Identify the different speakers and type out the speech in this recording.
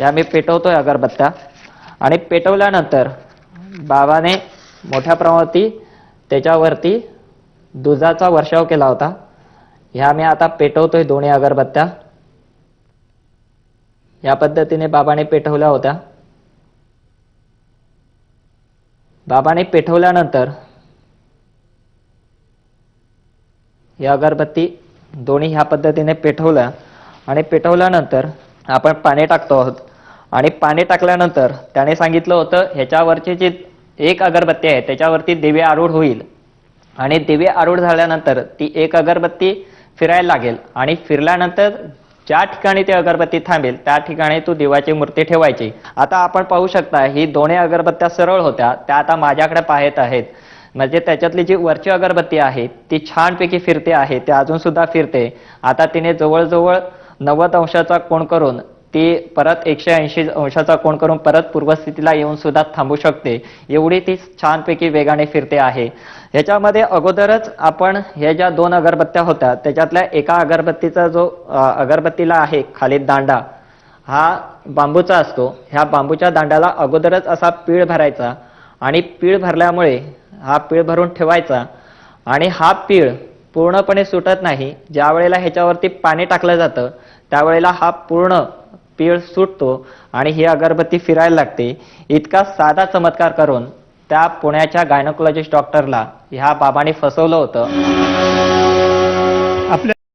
Speaker 1: या मी पेटवतोय अगरबत्त्या. आणि पेटवल्यानंतर बाबाने मोठ्या प्रमाणावरती त्याच्यावरती दुधाचा वर्षाव केला होता. ह्या मी आता पेटवतोय दोन्ही अगरबत्त्या. या पद्धतीने बाबाने पेटवल्या होत्या. बाबाने पेटवल्यानंतर ही अगरबत्ती दोन्ही ह्या पद्धतीने पेटवल्या आणि पेटवल्यानंतर आपण पाणी टाकतो आहोत. आणि पाणी टाकल्यानंतर त्याने सांगितलं होतं ह्याच्यावरची जी एक अगरबत्ती आहे त्याच्यावरती दिवे आरूढ होईल. आणि दिवे आरूढ झाल्यानंतर ती एक अगरबत्ती फिरायला लागेल. आणि फिरल्यानंतर ज्या ठिकाणी ती अगरबत्ती थांबेल त्या ठिकाणी तू देवाची मूर्ती ठेवायची. आता आपण पाहू शकता ही दोन्ही अगरबत्त्या सरळ होत्या. त्या आता माझ्याकडे पाहत आहेत. म्हणजे त्याच्यातली जी वरची अगरबत्ती आहे ती छानपैकी फिरते आहे. ती अजून सुद्धा फिरते. आता तिने जवळजवळ नव्वद अंशाचा कोण करून ती परत एकशे ऐंशी अंशाचा कोण करून परत पूर्वस्थितीला येऊन सुद्धा थांबू शकते. एवढी ती छानपैकी वेगाने फिरते आहे. ह्याच्यामध्ये अगोदरच आपण ह्या ज्या दोन अगरबत्त्या होत्या त्याच्यातल्या एका अगरबत्तीचा जो अगरबत्तीला आहे खाली दांडा हा बांबूचा असतो. ह्या बांबूच्या दांड्याला अगोदरच असा पीळ भरायचा आणि पीळ भरल्यामुळे हा पीळ भरून ठेवायचा आणि हा पीळ पूर्णपणे सुटत नाही. ज्या वेळेला ह्याच्यावरती पाणी टाकलं जातं त्यावेळेला हा पूर्ण पीळ सुटतो आणि ही अगरबत्ती फिरायला लागते. इतका साधा चमत्कार करून त्या पुण्याच्या गायनोकोलॉजिस्ट डॉक्टरला ह्या बाबाने फसवलं होतं.